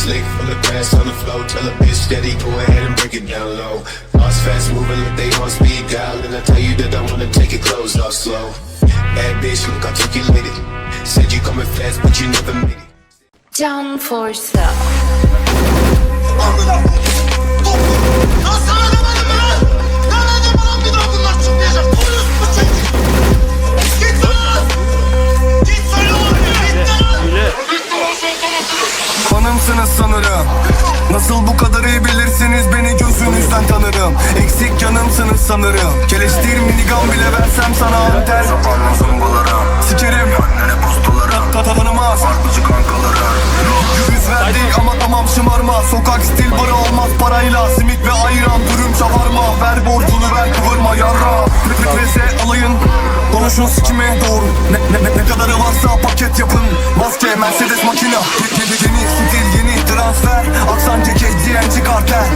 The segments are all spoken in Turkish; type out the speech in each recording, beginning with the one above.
slick, full of grass on the floor. Tell a bitch steady, go ahead and break it down low. Boss fast moving, let they on speed dial. And I tell you that I wanna take your clothes off slow. Bad bitch, look articulated. Said you coming fast, but you never made it. Can Forsa. Amına Hanımsınız sanırım Nasıl bu kadar iyi bilirsiniz beni gözünüzden tanırım Eksik canımsınız sanırım Keleştir minigun bile versem sana anten Zapanla zımbalarım Sikerim Annene postalarım Ta tanımaz Farklıcı kankalarım Yüz verdi ama tamam şımarma Sokak stil barı olmaz parayla Simit ve ayran dürüm şavarma Ver borcunu ver kıvırma yarra Prese alayın Konuşun sikime doğru ne, ne, ne, kadarı varsa paket yapın Maske Mercedes makina Yeni, stil transfer. Aksan ceket GNC kartel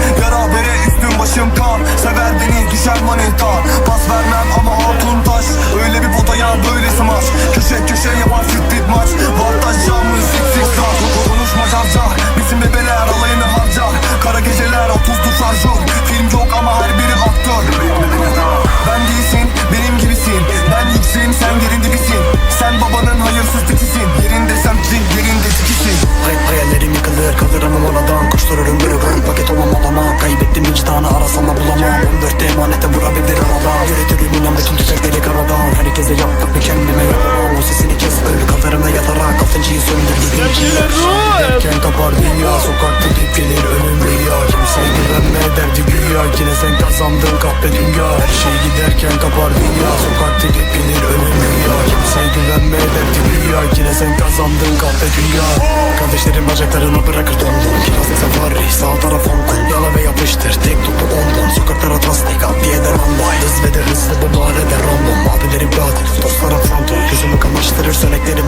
sandım kahpe dünya. Her şey giderken kapar dünya. Sokakta gelir ölüm dünya. Kimseye güvenme derdi dünya. Yine sen kazandın kahpe dünya. Kardeşlerin bacaklarına bırakır dondon Kiraz safari sağ taraf Hong Kong Yala ve yapıştır tek topu ondan. Sokaklara tasdik at diye der Hız ve de hızlı bu bahane der Rambo Mavilerim katil dostlara frontal. Yüzümü kamaştırır sönekleri